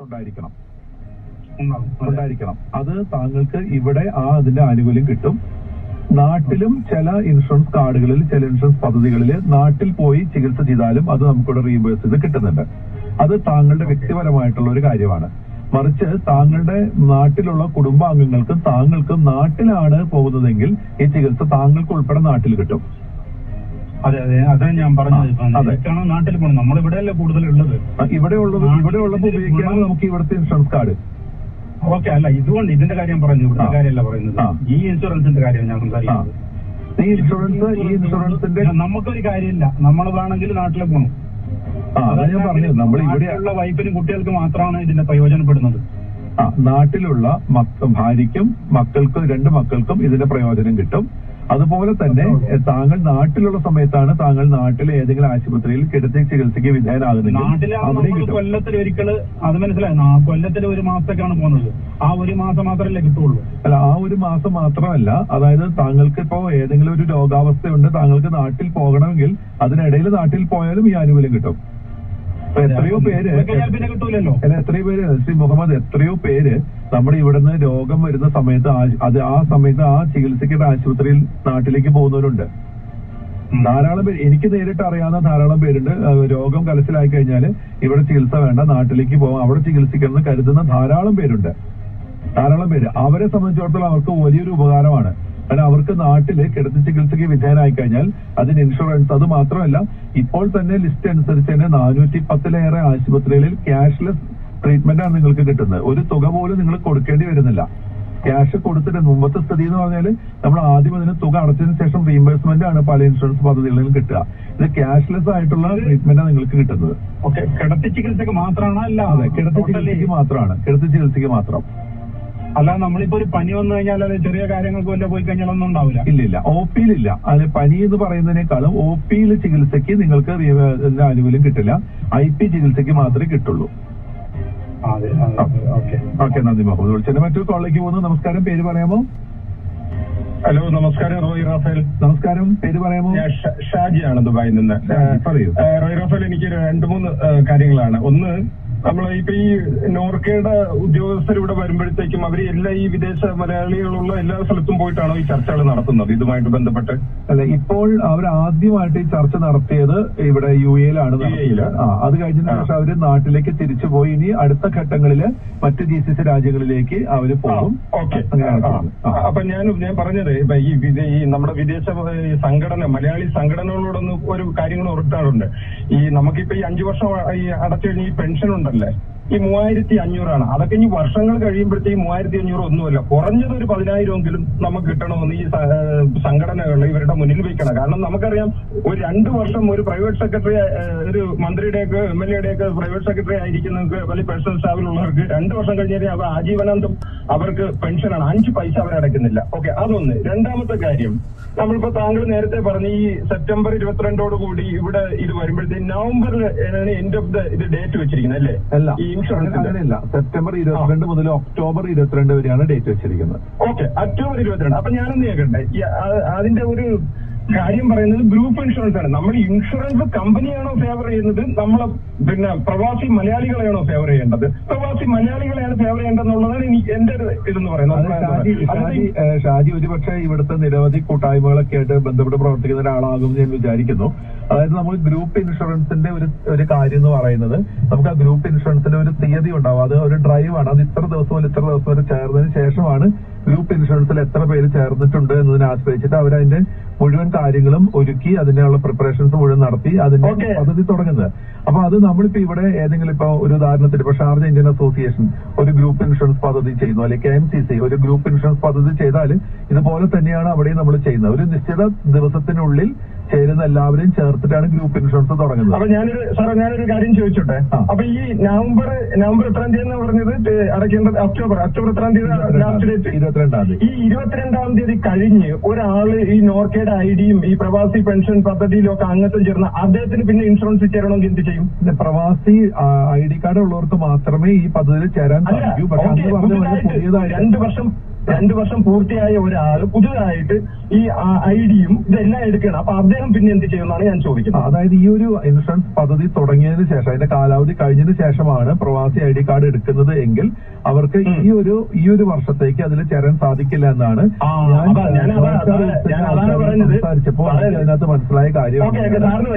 ഉണ്ടായിരിക്കണം. ഉണ്ടായിരിക്കണം. അത് താങ്കൾക്ക് ഇവിടെ ആ അതിന്റെ ആനുകൂല്യം കിട്ടും. നാട്ടിലും ചില ഇൻഷുറൻസ് കാർഡുകളിൽ ചില ഇൻഷുറൻസ് പദ്ധതികളിൽ നാട്ടിൽ പോയി ചികിത്സ ചെയ്താലും അത് നമുക്കിവിടെ റീഇംബേഴ്സ് ചെയ്ത് കിട്ടുന്നുണ്ട്. അത് താങ്കളുടെ വ്യക്തിപരമായിട്ടുള്ള ഒരു കാര്യമാണ്. മറിച്ച് താങ്കളുടെ നാട്ടിലുള്ള കുടുംബാംഗങ്ങൾക്കും താങ്കൾക്കും നാട്ടിലാണ് പോകുന്നതെങ്കിൽ ഈ ചികിത്സ താങ്കൾക്ക് ഉൾപ്പെടെ നാട്ടിൽ കിട്ടും. അതെ അതെ. അതാ ഞാൻ പറഞ്ഞത്. ഇപ്പൊ നാട്ടിൽ പോകണം നമ്മളിവിടെയല്ലേ കൂടുതൽ ഉള്ളത് ഇവിടെ ഉള്ളത് ഇവിടെ ഉള്ളത് ഉപയോഗിക്കാൻ നമുക്ക് ഇവിടുത്തെ ഇൻഷുറൻസ് കാർഡ് ഓക്കെ അല്ല ഇതുകൊണ്ട് ഇതിന്റെ കാര്യം പറഞ്ഞു. ഇവിടുത്തെ കാര്യമല്ല പറയുന്നത്. ഈ ഇൻഷുറൻസിന്റെ കാര്യം ഞാൻ സംസാരിക്കുന്നത് ഈ ഇൻഷുറൻസ് ഈ ഇൻഷുറൻസിന്റെ നമുക്കൊരു കാര്യമില്ല. നമ്മൾ വേണമെങ്കിൽ നാട്ടിൽ പോകണം അതാ ഞാൻ പറഞ്ഞത്. നമ്മൾ ഇവിടെയുള്ള വൈഫിനും കുട്ടികൾക്ക് മാത്രമാണ് ഇതിന്റെ പ്രയോജനപ്പെടുന്നത്. നാട്ടിലുള്ള മക്ക ഭാര്യയ്ക്കും മക്കൾക്കും രണ്ട് മക്കൾക്കും ഇതിന്റെ പ്രയോജനം കിട്ടും. അതുപോലെ തന്നെ താങ്കൾ നാട്ടിലുള്ള സമയത്താണ് താങ്കൾ നാട്ടിലെ ഏതെങ്കിലും ആശുപത്രിയിൽ കിടത്തി ചികിത്സയ്ക്ക് വിധേയനാകുന്നത് നാട്ടിലെ കൊല്ലത്തിൽ ഒരിക്കൽ അത് മനസ്സിലായി? കൊല്ലത്തിൽ ഒരു മാസത്തേക്കാണ് പോകുന്നത്. ആ ഒരു മാസം മാത്രമല്ലേ കിട്ടുള്ളൂ അല്ല ആ ഒരു മാസം മാത്രമല്ല അതായത് താങ്കൾക്ക് ഇപ്പോ ഏതെങ്കിലും ഒരു രോഗാവസ്ഥയുണ്ട് താങ്കൾക്ക് നാട്ടിൽ പോകണമെങ്കിൽ അതിനിടയിൽ നാട്ടിൽ പോയാലും ഈ ആനുകൂല്യം കിട്ടും. അപ്പൊ എത്രയോ പേര് എത്രയോ പേര് ശ്രീ മുഹമ്മദ് എത്രയോ പേര് നമ്മുടെ ഇവിടുന്ന് രോഗം വരുന്ന സമയത്ത് അത് ആ സമയത്ത് ആ ചികിത്സിക്കേണ്ട ആശുപത്രിയിൽ നാട്ടിലേക്ക് പോകുന്നവരുണ്ട്. ധാരാളം പേര് എനിക്ക് നേരിട്ട് അറിയാവുന്ന ധാരാളം പേരുണ്ട്. രോഗം കലശലായി കഴിഞ്ഞാൽ ഇവിടെ ചികിത്സ വേണ്ട നാട്ടിലേക്ക് പോകാം അവിടെ ചികിത്സിക്കണമെന്ന് കരുതുന്ന ധാരാളം പേരുണ്ട്. ധാരാളം പേര്. അവരെ സംബന്ധിച്ചിടത്തോളം അവർക്ക് വലിയൊരു ഉപകാരമാണ്. കാരണം അവർക്ക് നാട്ടിൽ കിടത്തി ചികിത്സയ്ക്ക് വിധേയനായി കഴിഞ്ഞാൽ അതിന് ഇൻഷുറൻസ് അത് മാത്രമല്ല ഇപ്പോൾ തന്നെ ലിസ്റ്റ് അനുസരിച്ച് തന്നെ നാനൂറ്റി പത്തിലേറെ ആശുപത്രികളിൽ ക്യാഷ്ലെസ് ട്രീറ്റ്മെന്റ് ആണ് നിങ്ങൾക്ക് കിട്ടുന്നത്. ഒരു തുക പോലും നിങ്ങൾ കൊടുക്കേണ്ടി വരുന്നില്ല. ക്യാഷ് കൊടുത്തിട്ട് മുമ്പത്തെ സ്ഥിതി എന്ന് പറഞ്ഞാൽ നമ്മൾ ആദ്യം അതിന് തുക അടച്ചതിന് ശേഷം റീഇംബേഴ്സ്മെന്റ് ആണ് പല ഇൻഷുറൻസ് പദ്ധതികളിലും കിട്ടുക. ഇത് ക്യാഷ്ലെസ് ആയിട്ടുള്ള ട്രീറ്റ്മെന്റ് നിങ്ങൾക്ക് കിട്ടുന്നത്. ഓക്കെ കിടത്തി ചികിത്സക്ക് മാത്രമാണ്? അല്ല. അതെ കിടത്തി ചികിത്സക്ക് മാത്രമാണ്. കിടത്തി ചികിത്സക്ക് മാത്രം. അല്ല നമ്മളിപ്പോ ഒരു പനി വന്നു കഴിഞ്ഞാൽ അത് ചെറിയ കാര്യങ്ങൾക്ക് വല്ല പോയി കഴിഞ്ഞാൽ ഒന്നും ഉണ്ടാവില്ല. ഇല്ലില്ല ഒ പിയിലില്ല അത് പനി എന്ന് പറയുന്നതിനേക്കാളും ഒ പിയിൽ ചികിത്സയ്ക്ക് നിങ്ങൾക്ക് ആനുകൂല്യം കിട്ടില്ല. ഐ പി ചികിത്സയ്ക്ക് മാത്രമേ കിട്ടുള്ളൂ. ഓക്കെ. ഓക്കെ നന്ദി മുഹമ്മദ് വിളിച്ചതിന് മറ്റൊരു കോളിലേക്ക് പോകുന്നു. നമസ്കാരം. പേര് പറയാമോ? ഹലോ നമസ്കാരം. Roy Raphael. നമസ്കാരം. പേര് പറയാമോ? ഞാൻ ഷാജിയാണ് ദുബായിൽ നിന്ന് പറയൂ. റോയ് റാഫേൽ എനിക്ക് രണ്ട് മൂന്ന് കാര്യങ്ങളാണ്. ഒന്ന് നമ്മൾ ഇപ്പൊ ഈ നോർക്കയുടെ ഉദ്യോഗസ്ഥർ ഇവിടെ വരുമ്പോഴത്തേക്കും അവർ എല്ലാ ഈ വിദേശ മലയാളികളുള്ള എല്ലാ സ്ഥലത്തും പോയിട്ടാണോ ഈ ചർച്ചകൾ നടത്തുന്നത്? ഇതുമായിട്ട് ബന്ധപ്പെട്ട്. അല്ലെ ഇപ്പോൾ അവർ ആദ്യമായിട്ട് ഈ ചർച്ച നടത്തിയത് ഇവിടെ യു എയിലാണ് അത് കഴിഞ്ഞതിന് ശേഷം അവർ നാട്ടിലേക്ക് തിരിച്ചു പോയി. ഇനി അടുത്ത ഘട്ടങ്ങളിൽ മറ്റ് ജി സി സി രാജ്യങ്ങളിലേക്ക് അവർ പോകും. ഓക്കെ. അപ്പൊ ഞാൻ ഞാൻ പറഞ്ഞത് ഇപ്പൊ ഈ നമ്മുടെ വിദേശ സംഘടന മലയാളി സംഘടനകളോടൊന്നും ഒരു കാര്യങ്ങൾ ഉറപ്പാറുണ്ട്. ഈ നമുക്കിപ്പോ ഈ അഞ്ചു വർഷം ഈ അടച്ചു കഴിഞ്ഞ ഈ പെൻഷൻ ഉണ്ടല്ലേ ഈ മൂവായിരത്തി അഞ്ഞൂറാണ് അതൊക്കെ ഇനി വർഷങ്ങൾ കഴിയുമ്പോഴത്തേക്ക് മൂവായിരത്തി അഞ്ഞൂറ് ഒന്നുമല്ല. കുറഞ്ഞത് ഒരു പതിനായിരമെങ്കിലും നമുക്ക് കിട്ടണമെന്ന് ഈ സംഘടനകൾ ഇവരുടെ മുന്നിൽ വെക്കണം. കാരണം നമുക്കറിയാം ഒരു രണ്ട് വർഷം ഒരു പ്രൈവറ്റ് സെക്രട്ടറി ഒരു മന്ത്രിയുടെയൊക്കെ എം എൽ എയുടെയൊക്കെ പ്രൈവറ്റ് സെക്രട്ടറി ആയിരിക്കുന്നവർക്ക് വലിയ പേഴ്സണൽ സ്റ്റാഫിലുള്ളവർക്ക് രണ്ട് വർഷം കഴിഞ്ഞാൽ അവർ ആജീവനാന്തം അവർക്ക് പെൻഷനാണ്. അഞ്ച് പൈസ അവർ അടയ്ക്കുന്നില്ല. ഓക്കെ അതൊന്ന്. രണ്ടാമത്തെ കാര്യം നമ്മളിപ്പോ താങ്കൾ നേരത്തെ പറഞ്ഞ ഈ സെപ്റ്റംബർ ഇരുപത്തിരണ്ടോട് കൂടി ഇവിടെ ഇത് വരുമ്പോഴത്തേക്ക് നവംബറിൽ എൻഡ് ഓഫ് ദ ഇത് ഡേറ്റ് വെച്ചിരിക്കുന്നത് അല്ലേ? അല്ല. ഈ ഇൻഷുറൻസിന്റെ അങ്ങനെയല്ല. സെപ്റ്റംബർ ഇരുപത്തിരണ്ട് മുതൽ ഒക്ടോബർ ഇരുപത്തിരണ്ട് വരെയാണ് ഡേറ്റ് വെച്ചിരിക്കുന്നത്. ഓക്കെ ഒക്ടോബർ ഇരുപത്തിരണ്ട്. അപ്പൊ ഞാനൊന്ന് കേൾക്കട്ടെ? അതിന്റെ ഒരു കാര്യം പറയുന്നത് ഗ്രൂപ്പ് ഇൻഷുറൻസ് ആണ്. നമ്മൾ ഇൻഷുറൻസ് കമ്പനിയാണോ ഫേവർ ചെയ്യുന്നത്? നമ്മൾ പിന്നെ പ്രവാസി മലയാളികളെയാണോ ഫേവർ ചെയ്യേണ്ടത്? പ്രവാസി മലയാളികളെയാണ് ഫേവർ ചെയ്യേണ്ടതെന്നുള്ളതാണ് എനിക്ക് എന്റെ ഒരു ഇതെന്ന് പറയുന്നത്. ഷാജി ഒരുപക്ഷെ ഇവിടുത്തെ നിരവധി കൂട്ടായ്മകളൊക്കെ ആയിട്ട് ബന്ധപ്പെട്ട് പ്രവർത്തിക്കുന്ന ഒരാളാകും എന്ന് ഞാൻ വിചാരിക്കുന്നു. അതായത് നമ്മൾ ഗ്രൂപ്പ് ഇൻഷുറൻസിന്റെ ഒരു ഒരു കാര്യം എന്ന് പറയുന്നത് നമുക്ക് ആ ഗ്രൂപ്പ് ഇൻഷുറൻസിന്റെ ഒരു തീയതി ഉണ്ടാവും. അത് ഒരു ഡ്രൈവാണ് അത് ഇത്ര ദിവസം മുതൽ ഇത്ര ദിവസം വരെ ചേർന്നതിന് ശേഷമാണ് ഗ്രൂപ്പ് ഇൻഷുറൻസിൽ എത്ര പേര് ചേർന്നിട്ടുണ്ട് എന്നതിനെ ആശ്രയിച്ചിട്ട് അവരതിന്റെ മുഴുവൻ കാര്യങ്ങളും ഒരുക്കി അതിനുള്ള പ്രിപ്പറേഷൻസ് മുഴുവൻ നടത്തി അതിന്റെ. പദ്ധതി തുടങ്ങുന്നത് അപ്പൊ അത് നമ്മളിപ്പോ ഇവിടെ ഏതെങ്കിലും ഇപ്പൊ ഒരു ഉദാഹരണത്തിന് ഇപ്പൊ ഷാർജ ഇന്ത്യൻ അസോസിയേഷൻ ഒരു ഗ്രൂപ്പ് ഇൻഷുറൻസ് പദ്ധതി ചെയ്യുന്നു അല്ലെങ്കിൽ കെ എം സി സി ഒരു ഗ്രൂപ്പ് ഇൻഷുറൻസ് പദ്ധതി ചെയ്താൽ ഇതുപോലെ തന്നെയാണ് അവിടെയും നമ്മൾ ചെയ്യുന്നത് ഒരു നിശ്ചിത ദിവസത്തിനുള്ളിൽ ചേരുന്ന എല്ലാവരെയും ചേർത്തിട്ടാണ് ഗ്രൂപ്പ് ഇൻഷുറൻസ് തുടങ്ങുന്നത്. അപ്പൊ ഞാനൊരു സാറേ ഞാനൊരു കാര്യം ചോദിച്ചോട്ടെ. അപ്പൊ ഈ നവംബർ നവംബർ എത്രാം തീയതി എന്ന് പറഞ്ഞത് അടയ്ക്കേണ്ടത് ഒക്ടോബർ ഒക്ടോബർ എത്രാം തീയതി ലാസ്റ്റ് ഡേറ്റ് ഇരുപത്തിരണ്ടാം തീയതി. ഈ ഇരുപത്തിരണ്ടാം തീയതി കഴിഞ്ഞ് ഒരാൾ ഈ നോർക്കയുടെ ഐഡിയും ഈ പ്രവാസി പെൻഷൻ പദ്ധതിയിലും ഒക്കെ അംഗത്വം ചേർന്ന അദ്ദേഹത്തിന് പിന്നെ ഇൻഷുറൻസ് ചേരണമെങ്കിൽ എന്ത് ചെയ്യും? പ്രവാസി ഐ ഡി കാർഡ് ഉള്ളവർക്ക് മാത്രമേ ഈ പദ്ധതിയിൽ ചേരാൻ സാധിക്കൂ. പക്ഷെ ഓക്കേ, അന്ന് പറഞ്ഞ പോലെ രണ്ട് വർഷം രണ്ടു വർഷം പൂർത്തിയായ ഒരാൾ പുതുതായിട്ട് ഈ ഐ ഡിയും ഇതെല്ലാം എടുക്കണം അപ്പൊ അദ്ദേഹം പിന്നെ എന്ത് ചെയ്യുമെന്നാണ് ഞാൻ ചോദിക്കുന്നത്. അതായത് ഈ ഒരു ഇൻഷുറൻസ് പദ്ധതി തുടങ്ങിയതിന് ശേഷം അതിന്റെ കാലാവധി കഴിഞ്ഞതിന് ശേഷമാണ് പ്രവാസി ഐ ഡി കാർഡ് എടുക്കുന്നത് എങ്കിൽ അവർക്ക് ഈ ഒരു ഈ ഒരു വർഷത്തേക്ക് അതിൽ ചേരാൻ സാധിക്കില്ല എന്നാണ്. സംസാരിച്ചപ്പോൾ അതിനകത്ത് മനസ്സിലായ കാര്യം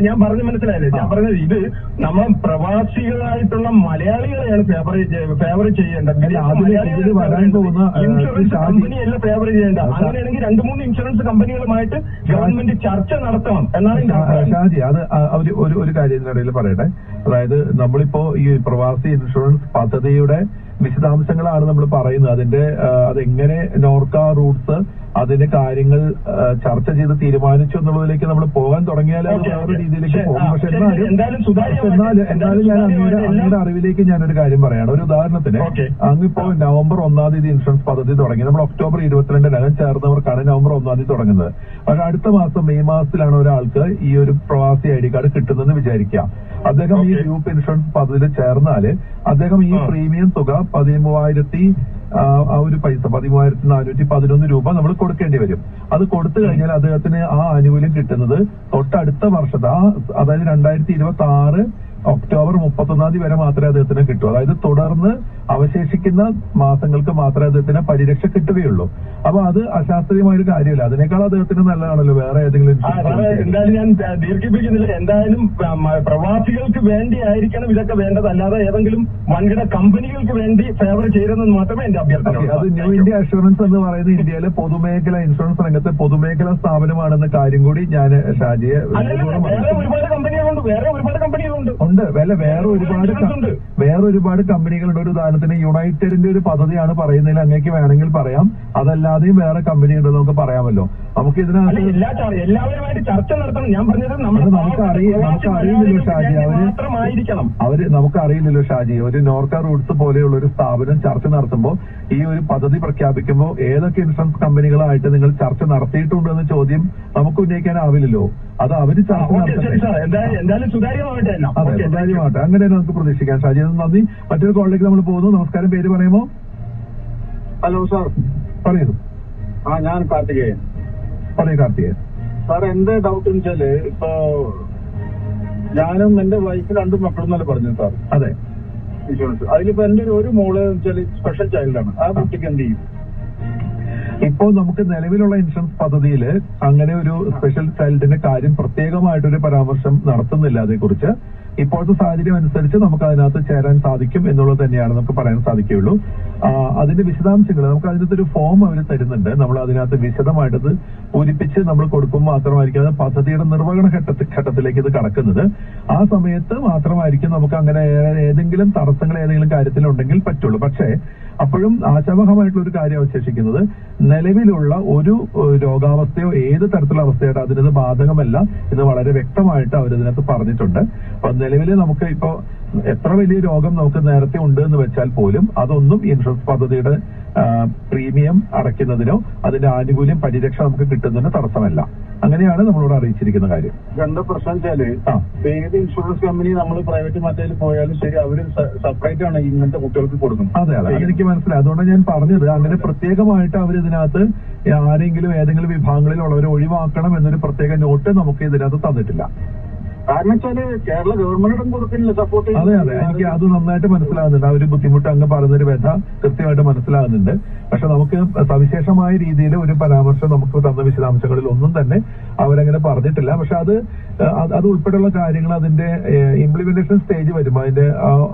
ഞാൻ പറഞ്ഞു മനസ്സിലായില്ലേ? ഞാൻ പറഞ്ഞത് ഇത് നമ്മൾ പ്രവാസികളായിട്ടുള്ള മലയാളികളെയാണ് ഫേവർ ഫേവർ ചെയ്യേണ്ടത്. അതിൽ വരാൻ പോകുന്ന, കമ്പനിയല്ല ഫേവർ ചെയ്യേണ്ട. അങ്ങനെയാണെങ്കിൽ രണ്ട് മൂന്ന് ഇൻഷുറൻസ് കമ്പനികളുമായിട്ട് ഗവൺമെന്റ് ചർച്ച നടത്തണം എന്നാണ് ഷാജി അത് അ- ഒരു ഒരു കാര്യം പറയട്ടെ. അതായത് നമ്മളിപ്പോ ഈ പ്രവാസി ഇൻഷുറൻസ് പദ്ധതിയുടെ വിശദാംശങ്ങളാണ് നമ്മൾ പറയുന്നത്. അതിന്റെ അതെങ്ങനെ നോർക്ക റൂട്ട്സ് അതിന്റെ കാര്യങ്ങൾ ചർച്ച ചെയ്ത് തീരുമാനിച്ചു എന്നുള്ളതിലേക്ക് നമ്മൾ പോകാൻ തുടങ്ങിയാൽ അത് ഓക്കേ, വേറെ രീതിയിലേക്ക് പോകും. പക്ഷെ എന്നാലും എന്നാലും ഞാൻ അങ്ങയുടെ അങ്ങയുടെ അറിവിലേക്ക് ഞാനൊരു കാര്യം പറയാണ്. ഒരു ഉദാഹരണത്തിന്. അങ്ങിപ്പോ നവംബർ ഒന്നാം തീയതി ഇൻഷുറൻസ് പദ്ധതി തുടങ്ങി. നമ്മൾ ഒക്ടോബർ ഇരുപത്തിരണ്ടിനകം ചേർന്നവർക്കാണ് നവംബർ ഒന്നാം തീയതി തുടങ്ങുന്നത്. പക്ഷെ അടുത്ത മാസം മെയ് മാസത്തിലാണ് ഒരാൾക്ക് ഈ ഒരു പ്രവാസി ഐ ഡി കാർഡ് കിട്ടുന്നതെന്ന് വിചാരിക്കാം അദ്ദേഹം ഈ. ഗ്രൂപ്പ് ഇൻഷുറൻസ് പദ്ധതിയിൽ ചേർന്നാൽ അദ്ദേഹം ഈ പ്രീമിയം തുക പതിമൂവായിരത്തി ആ, ഒരു പൈസ പതിമൂവായിരത്തി നാനൂറ്റി പതിനൊന്ന് രൂപ നമ്മൾ കൊടുക്കേണ്ടി വരും. അത് കൊടുത്തു കഴിഞ്ഞാൽ അദ്ദേഹത്തിന് ആ ആനുകൂല്യം കിട്ടുന്നത് തൊട്ടടുത്ത വർഷത്തെ ആ അതായത് രണ്ടായിരത്തി ഇരുപത്തി ആറ് ഒക്ടോബർ മുപ്പത്തൊന്നാം തീയതി വരെ മാത്രമേ അദ്ദേഹത്തിന് കിട്ടൂ. അതായത് തുടർന്ന് അവശേഷിക്കുന്ന മാസങ്ങൾക്ക് മാത്രമേ അദ്ദേഹത്തിന് പരിരക്ഷ കിട്ടുകയുള്ളൂ. അപ്പൊ അത് അശാസ്ത്രീയമായ ഒരു കാര്യമല്ല. അതിനേക്കാൾ അദ്ദേഹത്തിന് നല്ലതാണല്ലോ വേറെ ഏതെങ്കിലും. എന്തായാലും ഞാൻ ദീർഘിപ്പിക്കുന്നില്ല. എന്തായാലും പ്രവാസികൾക്ക് വേണ്ടി ആയിരിക്കണം ഇതൊക്കെ വേണ്ടത്. അല്ലാതെ ഏതെങ്കിലും വൻകിട കമ്പനികൾക്ക് വേണ്ടി ഫേവർ ചെയ്യരുതെന്ന് മാത്രമേ എന്റെ അഭ്യർത്ഥന അത് ന്യൂ ഇന്ത്യ അഷുറൻസ് എന്ന് പറയുന്നത് ഇന്ത്യയിലെ പൊതുമേഖല ഇൻഷുറൻസ് രംഗത്തെ പൊതുമേഖലാ സ്ഥാപനമാണെന്ന കാര്യം കൂടി ഞാൻ ഷാജിയെ വേറെ. ഒരുപാട് കമ്പനികളുണ്ട്. വേറെ ഒരുപാട് കമ്പനികളുണ്ട്. ഉണ്ട്. വില വേറെ ഒരുപാട്. വേറെ ഒരുപാട് കമ്പനികളുടെ ഒരു ഉദാഹരണത്തിന് യുണൈറ്റഡിന്റെ ഒരു പദ്ധതിയാണ് പറയുന്നതിൽ അങ്ങേക്ക് വേണമെങ്കിൽ പറയാം. അതല്ലാതെയും വേറെ കമ്പനി ഉണ്ടെന്ന് നമുക്ക് പറയാമല്ലോ. നമുക്ക് ഇതിനകത്ത് എല്ലാവരുമായിട്ട് ചർച്ച നടത്തണം. ഞാൻ പറഞ്ഞത് നമ്മുടെ അത് നമുക്ക് അറിയ- നമുക്ക് അറിയില്ലല്ലോ ഷാജി, അവർ അവർ ഷാജി. ഒരു നോർക്ക റൂട്ട്സ് പോലെയുള്ള ഒരു സ്ഥാപനം ചർച്ച നടത്തുമ്പോൾ ഈ ഒരു പദ്ധതി പ്രഖ്യാപിക്കുമ്പോൾ ഏതൊക്കെ ഇൻഷുറൻസ് കമ്പനികളായിട്ട് നിങ്ങൾ ചർച്ച നടത്തിയിട്ടുണ്ടെന്ന ചോദ്യം നമുക്ക് ഉന്നയിക്കാനാവില്ലല്ലോ. അത് അവർ ചർച്ച നടത്തുന്നത് എന്തായാലും എന്തായാലും സുതാര്യമാട്ടെ അങ്ങനെ നമുക്ക് പ്രതീക്ഷിക്കാം. ഷാജി അത് നന്ദി. മറ്റൊരു കോളിലേക്ക് നമ്മൾ പോകുന്നു. നമസ്കാരം. പേര് പറയുമോ? Hello sir. പറയുന്നു ആ ഞാൻ കാർത്തികേയൻ. പറയൂ കാർത്തികേയൻ. സാർ എന്റെ ഡൗട്ട് എന്ന് വെച്ചാൽ ഇപ്പൊ ഞാനും എന്റെ വൈഫ് രണ്ടും മക്കളും എന്നല്ലേ പറഞ്ഞു സാർ? അതെ. ഇൻഷുറൻസ് അതിലിപ്പോ എന്റെ ഒരു- മോൾ വെച്ചാൽ സ്പെഷ്യൽ ചൈൽഡാണ് ആ കുട്ടിക്ക് എന്ത് ചെയ്യും? ഇപ്പോൾ നമുക്ക് നിലവിലുള്ള ഇൻഷുറൻസ് പദ്ധതിയിൽ അങ്ങനെ ഒരു സ്പെഷ്യൽ ചൈൽഡിന്റെ കാര്യം പ്രത്യേകമായിട്ടൊരു പരാമർശം നടത്തുന്നില്ല അതേക്കുറിച്ച് ഇപ്പോഴത്തെ സാഹചര്യം അനുസരിച്ച് നമുക്ക് അതിനകത്ത് ചേരാൻ സാധിക്കും എന്നുള്ളത് തന്നെയാണ് നമുക്ക് പറയാൻ സാധിക്കുകയുള്ളൂ. അതിന്റെ വിശദാംശങ്ങൾ നമുക്ക് അതിനകത്ത് ഒരു ഫോം അവർ തരുന്നുണ്ട്. നമ്മൾ അതിനകത്ത് വിശദമായിട്ടത് പൂരിപ്പിച്ച് നമ്മൾ കൊടുക്കുമ്പോൾ മാത്രമായിരിക്കും അത് പദ്ധതിയുടെ നിർവഹണ ഘട്ടത്തിൽ ഘട്ടത്തിലേക്ക് ഇത് കടക്കുന്നത്. ആ സമയത്ത് മാത്രമായിരിക്കും നമുക്ക് അങ്ങനെ ഏതെങ്കിലും തടസ്സങ്ങൾ ഏതെങ്കിലും കാര്യത്തിലുണ്ടെങ്കിൽ പറ്റുള്ളൂ. പക്ഷേ അപ്പോഴും ആശാവഹമായിട്ടുള്ള ഒരു കാര്യം അവശേഷിക്കുന്നത് നിലവിലുള്ള ഒരു രോഗാവസ്ഥയോ ഏത് തരത്തിലുള്ള അവസ്ഥയായിട്ട് അതിനത് ബാധകമല്ല എന്ന് വളരെ വ്യക്തമായിട്ട് അവരിതിനകത്ത് പറഞ്ഞിട്ടുണ്ട്. അപ്പൊ നിലവിൽ നമുക്ക് ഇപ്പോ എത്ര വലിയ രോഗം നമുക്ക് നേരത്തെ ഉണ്ട് എന്ന് വെച്ചാൽ പോലും അതൊന്നും ഇൻഷുറൻസ് പദ്ധതിയുടെ പ്രീമിയം അടയ്ക്കുന്നതിനോ അതിന്റെ ആനുകൂല്യം പരിരക്ഷ നമുക്ക് കിട്ടുന്നതിന് തടസ്സമല്ല. അങ്ങനെയാണ് നമ്മളോട് അറിയിച്ചിരിക്കുന്ന കാര്യം. രണ്ട് പ്രശ്നം വെച്ചാൽ ഏത് ഇൻഷുറൻസ് കമ്പനി നമ്മൾ പ്രൈവറ്റ് മറ്റേ പോയാലും ശരി അവർ സെപ്പറേറ്റ് ആണ് ഇങ്ങനത്തെ കുട്ടികൾക്ക് കൊടുക്കുന്നത്. അതെ അതെ. എനിക്ക് മനസ്സിലായി. അതുകൊണ്ട് ഞാൻ പറഞ്ഞത്. അങ്ങനെ പ്രത്യേകമായിട്ട് അവർ ഇതിനകത്ത് ആരെങ്കിലും ഏതെങ്കിലും വിഭാഗങ്ങളിലുള്ളവരെ ഒഴിവാക്കണം എന്നൊരു പ്രത്യേക നോട്ട് നമുക്ക് ഇതിനകത്ത് തന്നിട്ടില്ല. കാരണം വെച്ചാൽ കേരള ഗവൺമെന്റും കൊടുക്കുന്നില്ല സപ്പോർട്ട് അതെ അതെ. എനിക്ക് അത് നന്നായിട്ട് മനസ്സിലാകുന്നുണ്ട്. ആ ഒരു ബുദ്ധിമുട്ട് അങ്ങ് പറയുന്നൊരു വ്യഥ കൃത്യമായിട്ട് മനസ്സിലാകുന്നുണ്ട്. പക്ഷെ നമുക്ക് സവിശേഷമായ രീതിയിൽ ഒരു പരാമർശം നമുക്ക് തന്ന വിശദാംശങ്ങളിൽ ഒന്നും തന്നെ അവരങ്ങനെ പറഞ്ഞിട്ടില്ല. പക്ഷെ അത് അത് അത് ഉൾപ്പെടെയുള്ള കാര്യങ്ങൾ അതിന്റെ ഇംപ്ലിമെന്റേഷൻ സ്റ്റേജ് വരുമ്പോൾ അതിന്റെ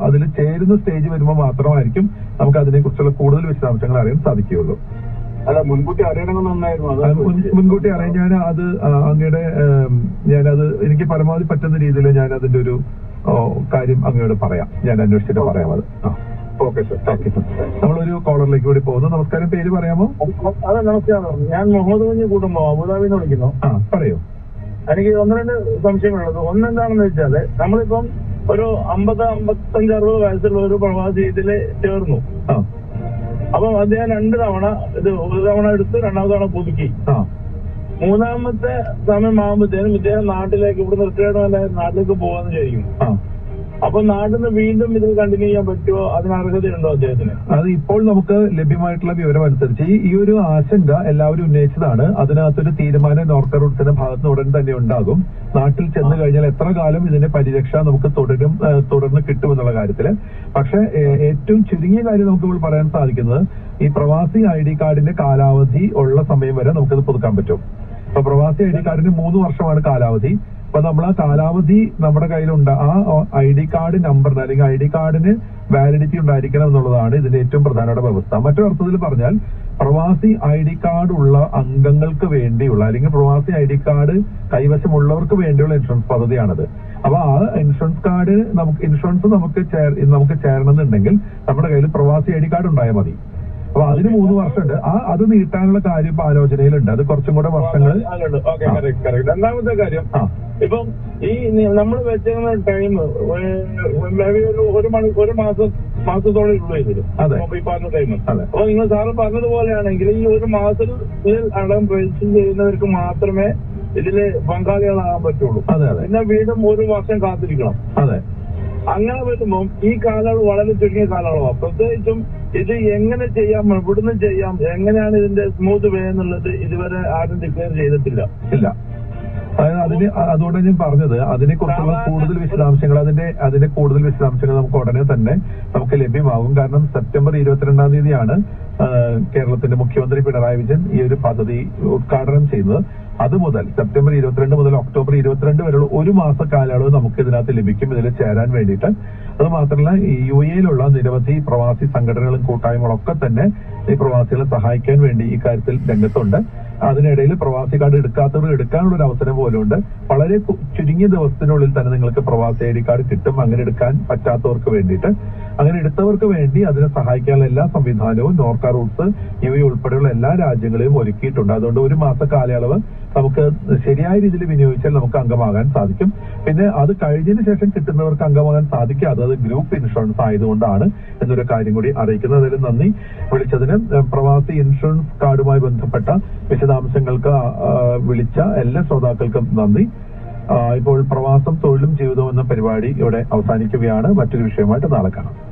അതിൽ ചേരുന്ന സ്റ്റേജ് വരുമ്പോൾ മാത്രമായിരിക്കും നമുക്ക് അതിനെക്കുറിച്ചുള്ള കൂടുതൽ വിശദാംശങ്ങൾ അറിയാൻ സാധിക്കുകയുള്ളൂ. അല്ല മുൻകൂട്ടി നന്നായിരുന്നു. മുൻ- മുൻകൂട്ടി അറിയാൻ ഞാൻ അത് അങ്ങയുടെ ഞാനത് എനിക്ക് പരമാവധി പറ്റുന്ന രീതിയിൽ ഞാൻ അതിന്റെ ഒരു കാര്യം അങ്ങയോട് പറയാം. ഞാൻ അന്വേഷിച്ചിട്ട് പറയാം അത്. Okay sir. Thank you sir നമ്മളൊരു കോളറിലേക്ക് കൂടി പോകുന്നു. നമസ്കാരം. പേര് പറയാമോ? അതെ നമസ്കാരം. ഞാൻ മുഹമ്മദ് കുഞ്ഞി കുടുംബം അബുദാബിന്ന് വിളിക്കുന്നു. ആ പറയൂ. എനിക്ക് ഒന്ന് രണ്ട് സംശയങ്ങളുള്ളത്. ഒന്ന് എന്താണെന്ന് വെച്ചാൽ നമ്മളിപ്പം ഒരു അമ്പത് അമ്പത്തഞ്ച് അറുപത് വയസ്സുള്ള ഒരു പ്രവാസി ഇതിൽ ചേർന്നു. അപ്പം അദ്ദേഹം രണ്ട് തവണ ഇത് ഒരു തവണ എടുത്ത് രണ്ടാമത് തവണ പുതുക്കി മൂന്നാമത്തെ സമയം ആകുമ്പോഴത്തേനും ഇദ്ദേഹം നാട്ടിലേക്ക് ഇവിടെ റിട്ടയർഡ് നാട്ടിലേക്ക് പോകാന്ന് ചോദിക്കും ആ. അപ്പൊ നാടിന് വീണ്ടും ഇതിൽ കണ്ടിന്യൂ ചെയ്യാൻ പറ്റുമോ അതിന് അർഹതയുണ്ടോ അദ്ദേഹത്തിന്? അത് ഇപ്പോൾ നമുക്ക് ലഭ്യമായിട്ടുള്ള വിവരം അനുസരിച്ച് ഈ- ഒരു ആശങ്ക എല്ലാവരും ഉന്നയിച്ചതാണ്. അതിനകത്തൊരു തീരുമാനം നോർക്ക റൂട്ട്സിന്റെ ഭാഗത്ത് ഉടൻ തന്നെ ഉണ്ടാകും. നാട്ടിൽ ചെന്ന് കഴിഞ്ഞാൽ എത്ര കാലം ഇതിന്റെ പരിരക്ഷ നമുക്ക് തുടരും തുടർന്ന് കിട്ടുമെന്നുള്ള കാര്യത്തിൽ. പക്ഷെ ഏറ്റവും ചുരുങ്ങിയ കാര്യം നമുക്ക് ഇപ്പോൾ പറയാൻ സാധിക്കുന്നത് ഈ പ്രവാസി ഐ ഡി കാർഡിന്റെ കാലാവധി ഉള്ള സമയം വരെ നമുക്കത് പുതുക്കാൻ പറ്റും. ഇപ്പൊ പ്രവാസി ഐ ഡി കാർഡിന് മൂന്ന് വർഷമാണ് കാലാവധി. അപ്പൊ നമ്മൾ ആ കാലാവധി നമ്മുടെ കയ്യിലുണ്ട്. ആ ഐ ഡി കാർഡ് നമ്പറിന് അല്ലെങ്കിൽ ഐ ഡി കാർഡിന് വാലിഡിറ്റി ഉണ്ടായിരിക്കണം എന്നുള്ളതാണ് ഇതിന്റെ ഏറ്റവും പ്രധാനപ്പെട്ട വ്യവസ്ഥ. മറ്റൊരർത്ഥത്തിൽ പറഞ്ഞാൽ പ്രവാസി ഐ ഡി കാർഡ് ഉള്ള അംഗങ്ങൾക്ക് വേണ്ടിയുള്ള അല്ലെങ്കിൽ പ്രവാസി ഐ ഡി കാർഡ് കൈവശമുള്ളവർക്ക് വേണ്ടിയുള്ള ഇൻഷുറൻസ് പദ്ധതിയാണത്. അപ്പൊ ആ ഇൻഷുറൻസ് കാർഡ് നമുക്ക് ഇൻഷുറൻസ് നമുക്ക് നമുക്ക് നമുക്ക് ചേരണമെന്നുണ്ടെങ്കിൽ നമ്മുടെ കയ്യിൽ പ്രവാസി ഐ ഡി കാർഡ് ഉണ്ടായാൽ മതി. അപ്പൊ അതിന് മൂന്ന് വർഷമുണ്ട്. ആ അത് നീട്ടാനുള്ള കാര്യം ഇപ്പൊ ആലോചനയിലുണ്ട്. അത് കുറച്ചും കൂടെ വർഷങ്ങൾ രണ്ടാമത്തെ കാര്യം ഇപ്പം ഈ നമ്മൾ വെച്ചിരുന്ന ടൈം ഒരു ഒരു മണി ഒരു മാസം മാസത്തോളം ഉള്ളൂ അതെ. ഈ പറഞ്ഞ ടൈം. അപ്പൊ നിങ്ങൾ സാറ് പറഞ്ഞതുപോലെയാണെങ്കിൽ ഈ ഒരു മാസത്തിൽ അടം രജിസ്റ്റർ ചെയ്യുന്നവർക്ക് മാത്രമേ ഇതിൽ പങ്കാളികളാകാൻ പറ്റുള്ളൂ. അതെ അതെ. പിന്നെ വീണ്ടും ഒരു വർഷം കാത്തിരിക്കണം. അതെ. അങ്ങനെ വരുമ്പം ഈ കാലയളവ് വളരെ ചുരുങ്ങിയ കാലയളവാണ് പ്രത്യേകിച്ചും ഇത് എങ്ങനെ ചെയ്യാം ഇവിടുന്ന് ചെയ്യാം എങ്ങനെയാണ് ഇതിന്റെ സ്മൂത്ത് വേ എന്നുള്ളത് ഇതുവരെ ആരും ഡിക്ലെയർ ചെയ്തിട്ടില്ല. ഇല്ല. അതായത് അതിന് അതുകൊണ്ട് അതുകൊണ്ടാണ് ഞാൻ പറഞ്ഞത്. അതിനെ കുറിച്ചുള്ള കൂടുതൽ വിശദാംശങ്ങൾ അതിന്റെ അതിന്റെ കൂടുതൽ വിശദാംശങ്ങൾ നമുക്ക് ഉടനെ തന്നെ നമുക്ക് ലഭ്യമാകും. കാരണം സെപ്റ്റംബർ ഇരുപത്തിരണ്ടാം തീയതിയാണ് കേരളത്തിന്റെ മുഖ്യമന്ത്രി പിണറായി വിജയൻ ഈ ഒരു പദ്ധതി ഉദ്ഘാടനം ചെയ്യുന്നത്. അത് മുതൽ സെപ്റ്റംബർ ഇരുപത്തിരണ്ട് മുതൽ ഒക്ടോബർ ഇരുപത്തിരണ്ട് വരെയുള്ള ഒരു മാസ കാലയളവ് നമുക്ക് ഇതിനകത്ത് ലഭിക്കും ഇതിൽ ചേരാൻ വേണ്ടിയിട്ട്. അത് മാത്രമല്ല യു എയിലുള്ള നിരവധി പ്രവാസി സംഘടനകളും കൂട്ടായ്മകളൊക്കെ തന്നെ ഈ പ്രവാസികളെ സഹായിക്കാൻ വേണ്ടി ഈ കാര്യത്തിൽ രംഗത്തുണ്ട്. അതിനിടയിൽ പ്രവാസി കാർഡ് എടുക്കാത്തവർ എടുക്കാനുള്ള ഒരു അവസരം പോലും ഉണ്ട് വളരെ ചുരുങ്ങിയ ദിവസത്തിനുള്ളിൽ തന്നെ നിങ്ങൾക്ക് പ്രവാസി ഐ ഡി കാർഡ് കിട്ടും. അങ്ങനെ എടുക്കാൻ പറ്റാത്തവർക്ക് വേണ്ടിയിട്ട്. അങ്ങനെ എടുത്തവർക്ക് വേണ്ടി അതിനെ സഹായിക്കാനുള്ള എല്ലാ സംവിധാനവും നോർക്ക റൂട്ട്സ് ഇവയുൾപ്പെടെയുള്ള എല്ലാ രാജ്യങ്ങളെയും ഒരുക്കിയിട്ടുണ്ട്. അതുകൊണ്ട് ഒരു മാസ കാലയളവ് നമുക്ക് ശരിയായ രീതിയിൽ വിനിയോഗിച്ചാൽ നമുക്ക് അംഗമാകാൻ സാധിക്കും. പിന്നെ അത് കഴിഞ്ഞതിന് ശേഷം കിട്ടുന്നവർക്ക് അംഗമാകാൻ സാധിക്കാതെ അത് ഗ്രൂപ്പ് ഇൻഷുറൻസ് ആയതുകൊണ്ടാണ് എന്നൊരു കാര്യം കൂടി അറിയിക്കുന്നത്. അതിൽ നന്ദി. വിളിച്ചതിന് പ്രവാസി ഇൻഷുറൻസ് കാർഡുമായി ബന്ധപ്പെട്ട വിശദാംശങ്ങൾക്ക് വിളിച്ച എല്ലാ ശ്രോതാക്കൾക്കും നന്ദി. ഇപ്പോൾ പ്രവാസം തൊഴിലും ജീവിതവും എന്ന പരിപാടി ഇവിടെ അവസാനിക്കുകയാണ്. മറ്റൊരു വിഷയമായിട്ട് നാളെ കാണാം.